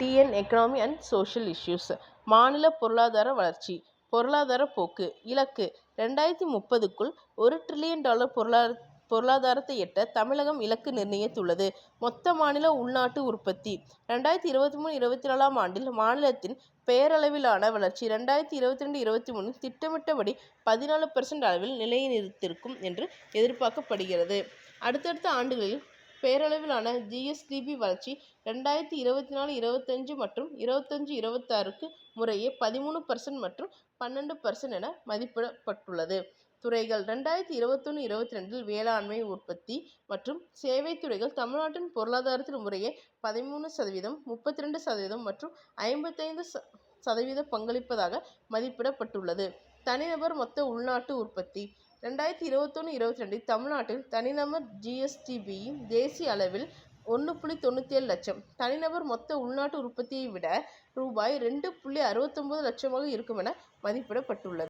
TN economy and social issues மாநில பொருளாதார வளர்ச்சி பொருளாதார போக்கு இலக்கு ரெண்டாயிரத்தி முப்பதுக்குள் ஒரு ட்ரில்லியன் டாலர் பொருளாதார பொருளாதாரத்தை எட்ட தமிழகம் இலக்கு நிர்ணயித்துள்ளது. மொத்த மாநில உள்நாட்டு உற்பத்தி ரெண்டாயிரத்தி இருபத்தி மூணு இருபத்தி நாலாம் ஆண்டில் மாநிலத்தின் பெயரளவிலான வளர்ச்சி ரெண்டாயிரத்தி இருபத்தி ரெண்டு இருபத்தி மூணு திட்டமிட்டபடி பதினாலு பெர்சன்ட் அளவில் நிலைநிறுத்திருக்கும் என்று எதிர்பார்க்கப்படுகிறது. அடுத்தடுத்த ஆண்டுகளில் பேரளவிலான ஜிஎஸ்டிபி வளர்ச்சி ரெண்டாயிரத்தி இருபத்தி நாலு இருபத்தஞ்சு மற்றும் இருபத்தஞ்சு இருபத்தாறுக்கு முறையே பதிமூணு பர்சன்ட் மற்றும் பன்னெண்டு பர்சன்ட் என மதிப்பிடப்பட்டுள்ளது. துறைகள் ரெண்டாயிரத்தி இருபத்தொன்னு இருபத்தி ரெண்டில் வேளாண்மை உற்பத்தி மற்றும் சேவை துறைகள் தமிழ்நாட்டின் பொருளாதாரத்தில் முறையே பதிமூணு சதவீதம் முப்பத்தி ரெண்டு சதவீதம் மற்றும் ஐம்பத்தைந்து சதவீதம் பங்களிப்பதாக மதிப்பிடப்பட்டுள்ளது. தனிநபர் மொத்த உள்நாட்டு உற்பத்தி ரெண்டாயிரத்தி இருபத்தொன்னு இருபத்தி ரெண்டு தமிழ்நாட்டில் தனிநபர் ஜிஎஸ்டிபியின் தேசிய அளவில் ஒன்று புள்ளி தொண்ணூத்தேழு லட்சம் தனிநபர் மொத்த உள்நாட்டு உற்பத்தியை விட ரூபாய் ரெண்டு புள்ளி அறுபத்தொம்போது லட்சமாக இருக்கும் என மதிப்பிடப்பட்டுள்ளது.